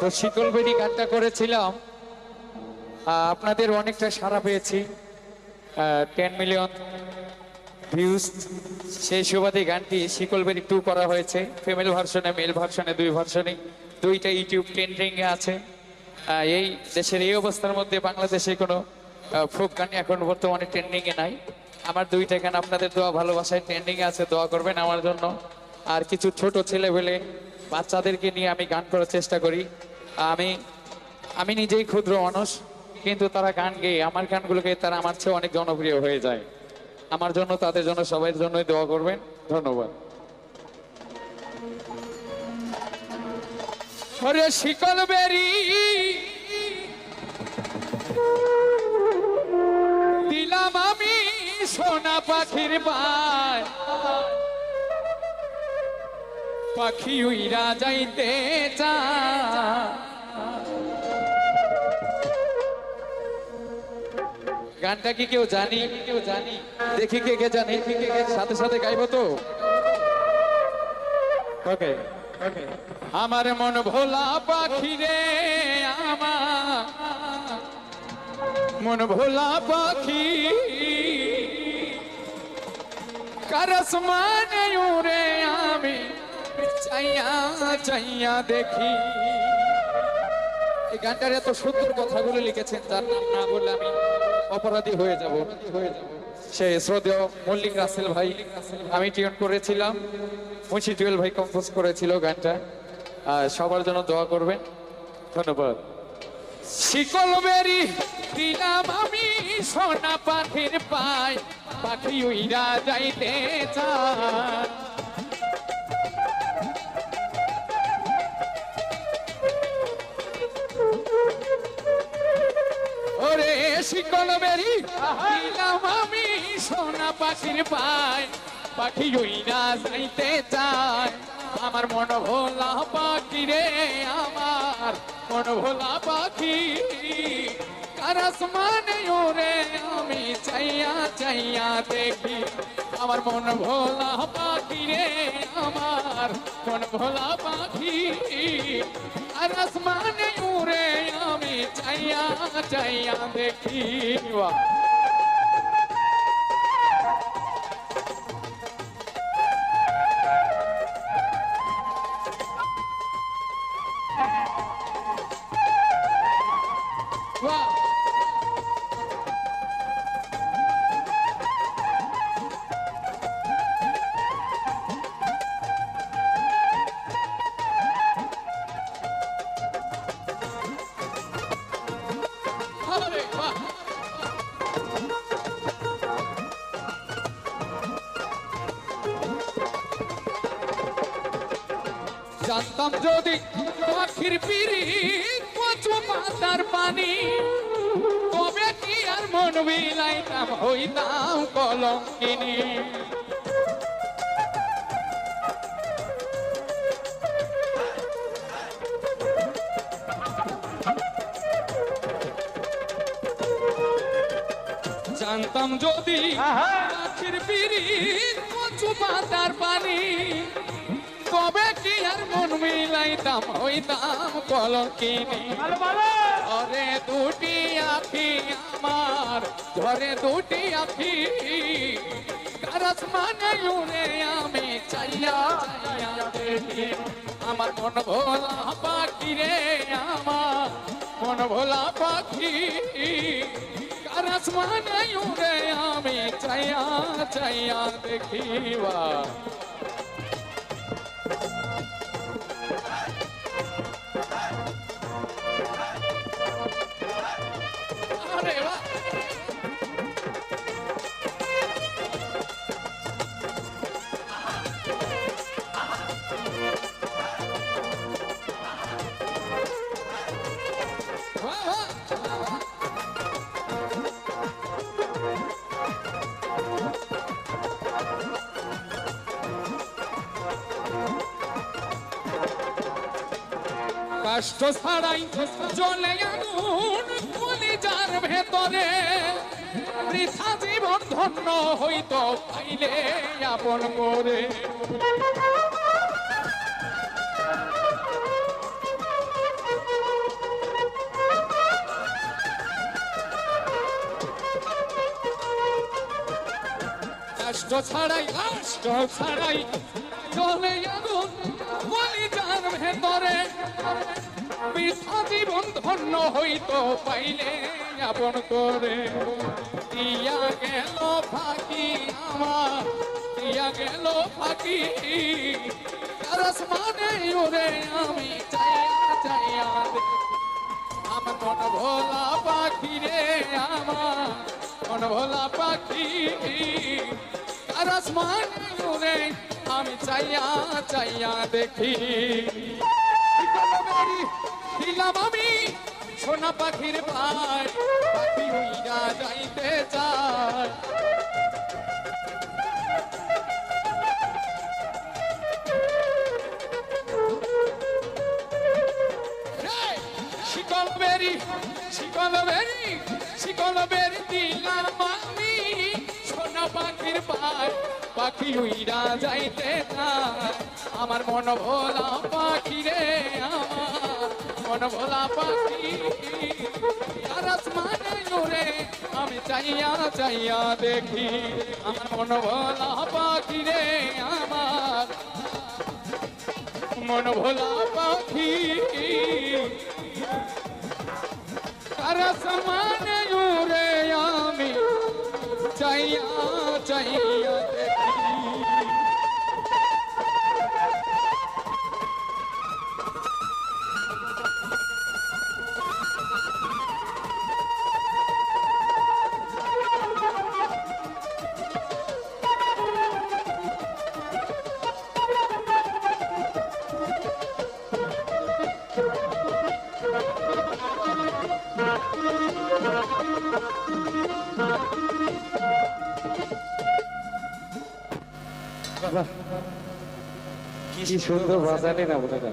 তো শিকলবেরি গানটা করেছিলাম। আপনাদের অনেকটা সাড়া পেয়েছি। টেন মিলিয়ন ভিউজ সেই সুবাদে গানটি শিকলবেরি টু করা হয়েছে। ফিমেল ভার্সনে মেল ভার্সনে দুই ভার্সনে দুইটা ইউটিউব ট্রেন্ডিং এ আছে। এই দেশের এই অবস্থার মধ্যে বাংলাদেশে কোনো ফোক গান এখন বর্তমানে ট্রেন্ডিং এ নাই। আমার দুইটা গান আপনাদের দোয়া ভালোবাসায় ট্রেন্ডিং এ আছে। দোয়া করবেন আমার জন্য। আর কিছু ছোট ছেলে পেলে বাচ্চাদেরকে নিয়ে আমি গান করার চেষ্টা করি। আমি আমি নিজেই ক্ষুদ্র মানুষ, কিন্তু তারা গান গেয়ে, আমার গানগুলোকে তারা আমার চেয়ে অনেক জনপ্রিয় হয়ে যায়। আমার জন্য, তাদের জন্য সবাই জন্যই দোয়া করবেন। ধন্যবাদ। ওরে শিকল বেরি, দিলাম আমি সোনা পাখির পায়। পাখি উইরা যাইতে চায়। গানটা কি কেউ জানি? কেউ জানি দেখি কে কে জানি। সাথে সাথে গাইবো তো? ওকে ওকে। আমার মন ভোলা পাখি রে আমার। মন ভোলা পাখি। করস মানে আমি? চাইয়া চাইয়া দেখি। এই গানটার এত সুন্দর কথাগুলো লিখেছেন তার নাম না বললে আমি অপরাধী হয়ে যাব। হয়ে যাব সে শ্রদ্ধেয় মল্লিক রাসেল ভাই, আমি টিউন করেছিলাম। মুন্সি টুয়েল ভাই কম্পোজ করেছিল গানটা। সবার জন্য দোয়া করবেন। ধন্যবাদ। শিকল বেরি দিলাম আমি সোনা পাখির পায়, পাখি উইরা যাইতে চায়। আমি সোনা পাখির পায়। পাখি উইরা যাইতে চায়। আমার মন ভোলা পাখি রে আমার। মন ভোলা পাখি কারাস মানে ওরে আমি চাইয়া চাইয়া দেখি। আমার মন ভোলা পাখি রে আমার। মন ভোলা পাখি আর আসমানে উড়ে আমি চাইয়া জানতাম যদি পাখির পিড়ি কচু পাতার পানি তবে কি আর মন বিলাইতাম হইতাম কলঙ্কিনী। জানতাম যদি পাখির পিড়ি কচু পাতার পানি তবে কি আর মন মিলাইতাম? হইতাম কলঙ্কিনী ধরে দুটি আখি আমার ধরে দুটি আখি। কারস মানে উড়ে আমি চাইয়া আমার মন ভোলা পাখি রে আমার মন ভোলা পাখি। কারস মানে উড়ে আমি চাইয়া চাইয়া দেখিবা কষ্ট ছাড়াই জলে আগুন কলিজার ভেতরে। বৃথা জীবন ধন্য হইত পাইলে আপন করে। কষ্ট ছাড়াই কষ্ট ছাড়াই চলে আগুন বলি যার ভেতরে। বৃথা জীবন ধন্য হইতো পাইলে আপন করে। দিয়া গেল ফাঁকি আমার, দিয়া গেল ফাঁকি। কারস মানে ওরে আমি চাইয়া চাইয়া। আমার মন ভোলা পাখি রে আমার, মন ভোলা পাখি। কারস মানে ওরে আমি চাইয়া চাইয়া দেখি দিলাম আমি সোনা পাখির পায়, পাখি উইরা যাইতে চায়! শিকল বেরি, শিকল দিলাম আমি সোনা পাখির পায় পাখি উইরা যাইতে চায় আমার মন ভোলা পাখি রে আমার। মন ভোলা পাখি উড়ে আমি চাইয়া চাইয়া দেখি, আমার মন ভোলা পাখি রে আমার। মন ভোলা পাখি আর সমানে কি সুন্দর ভাষা নেই না আপনারা